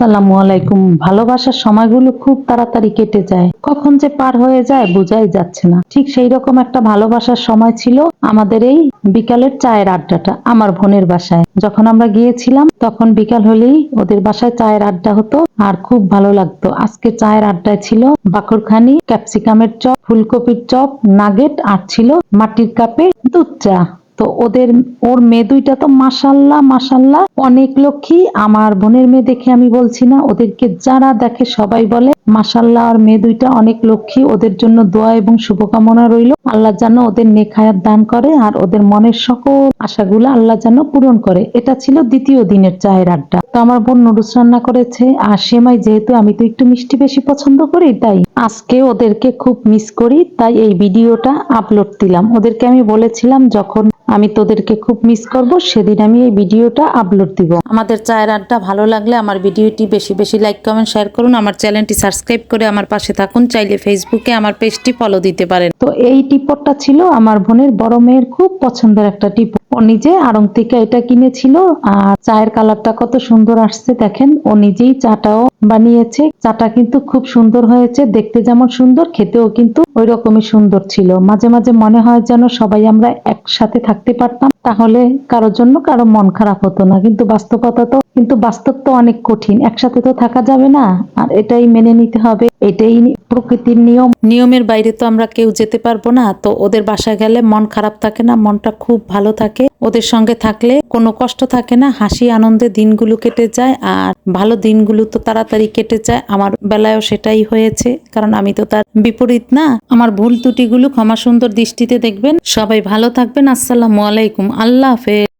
আসসালামু আলাইকুম। ভালোবাসার সময়গুলো খুব তাড়াতাড়ি কেটে যায়। কখন যে পার হয়ে যায় বোঝাই যাচ্ছে না। ঠিক সেই রকম একটা ভালোবাসার সময় ছিল আমাদের এই বিকালের চায়ের আড্ডাটা আমার বোনের বাসায়। যখন আমরা গিয়েছিলাম, তখন বিকাল হলেই ওদের বাসায় চায়ের আড্ডা হতো আর খুব ভালো লাগতো। আজকে চায়ের আড্ডায় ছিল বাকরখানি ক্যাপসিকামের চপ, ফুলকপির চপ, নাগেট আর ছিল মাটির কাপে দুধ চা। তো ওদের, ওর মেয়ে দুইটা তো মাসাল্লাহ মাসাল্লাহ অনেক লক্ষ্মী, আমার বোনের মেয়ে দেখে আমি বলছি না, ওদেরকে যারা দেখে সবাই বলে মাসাল্লাহ আর মেয়ে দুইটা অনেক লক্ষ্মী, ওদের জন্য দোয়া এবং শুভকামনা রইল। আল্লাহ যেন ওদের নেখায়াত দান করে, আর ওদের মনের সকল আশাগুলো আল্লাহ যেন পূরণ করে। এটা ছিল দ্বিতীয় দিনের চায়ের আড্ডা। তো আমার বোন নুডলস রান্না করেছে আর সেমাই যেহেতু আমি তো একটু মিষ্টি বেশি পছন্দ করি তাই আজকে ওদেরকে খুব মিস করি তাই এই ভিডিওটা আপলোড দিলাম। ওদেরকে আমি বলেছিলাম যখন আমি তোদেরকে খুব মিস করব সেদিন আমি এই ভিডিওটা আপলোড দিব। আমাদের চায়ের আড্ডা ভালো লাগলে আমার ভিডিওটি বেশি বেশি লাইক কমেন্ট শেয়ার করুন। আমার চ্যানেলটি সাবস্ক্রাইব করে আমার পাশে থাকুন। চাইলে ফেসবুকে আমার পেজটি ফলো দিতে পারেন। তো এই টিপটটা ছিল আমার বোনের বড় মেয়ের খুব পছন্দের একটা টিপ ও নিজে আড়ং থেকে এটা কিনেছিল আর চায়ের কালারটা কত সুন্দর আসছে, দেখেন। ও নিজেই চাটাও বানিয়েছে। চাটা কিন্তু খুব সুন্দর হয়েছে। দেখতে যেমন সুন্দর, খেতেও কিন্তু ওই রকমই সুন্দর ছিল। মাঝে মাঝে মনে হয় যেন সবাই আমরা একসাথে থাকতে পারতাম। তাহলে কারোর জন্য কারও মন খারাপ হতো না। কিন্তু বাস্তবতা তো কিন্তু বাস্তব তো অনেক কঠিন। একসাথে তো থাকা যাবে না, আর এটাই মেনে নিতে হবে, এটাই প্রকৃতির নিয়ম। নিয়মের বাইরে তো আমরা কেউ যেতে পারব না, তো ওদের বাসায় গেলে মন খারাপ থাকে না, মনটা খুব ভালো থাকে। ওদের সঙ্গে থাকলে কোনো কষ্ট থাকে না, হাসি আনন্দে দিনগুলো কেটে যায়, আর ভালো দিনগুলো তো তাড়াতাড়ি কেটে যায়। আমার বেলায়ও সেটাই হয়েছে, কারণ আমি তো তার বিপরীত না। আমার ভুল ত্রুটিগুলো ক্ষমা সুন্দর দৃষ্টিতে দেখবেন। সবাই ভালো থাকবেন, আসসালামু আলাইকুম, আল্লাহ হাফেজ।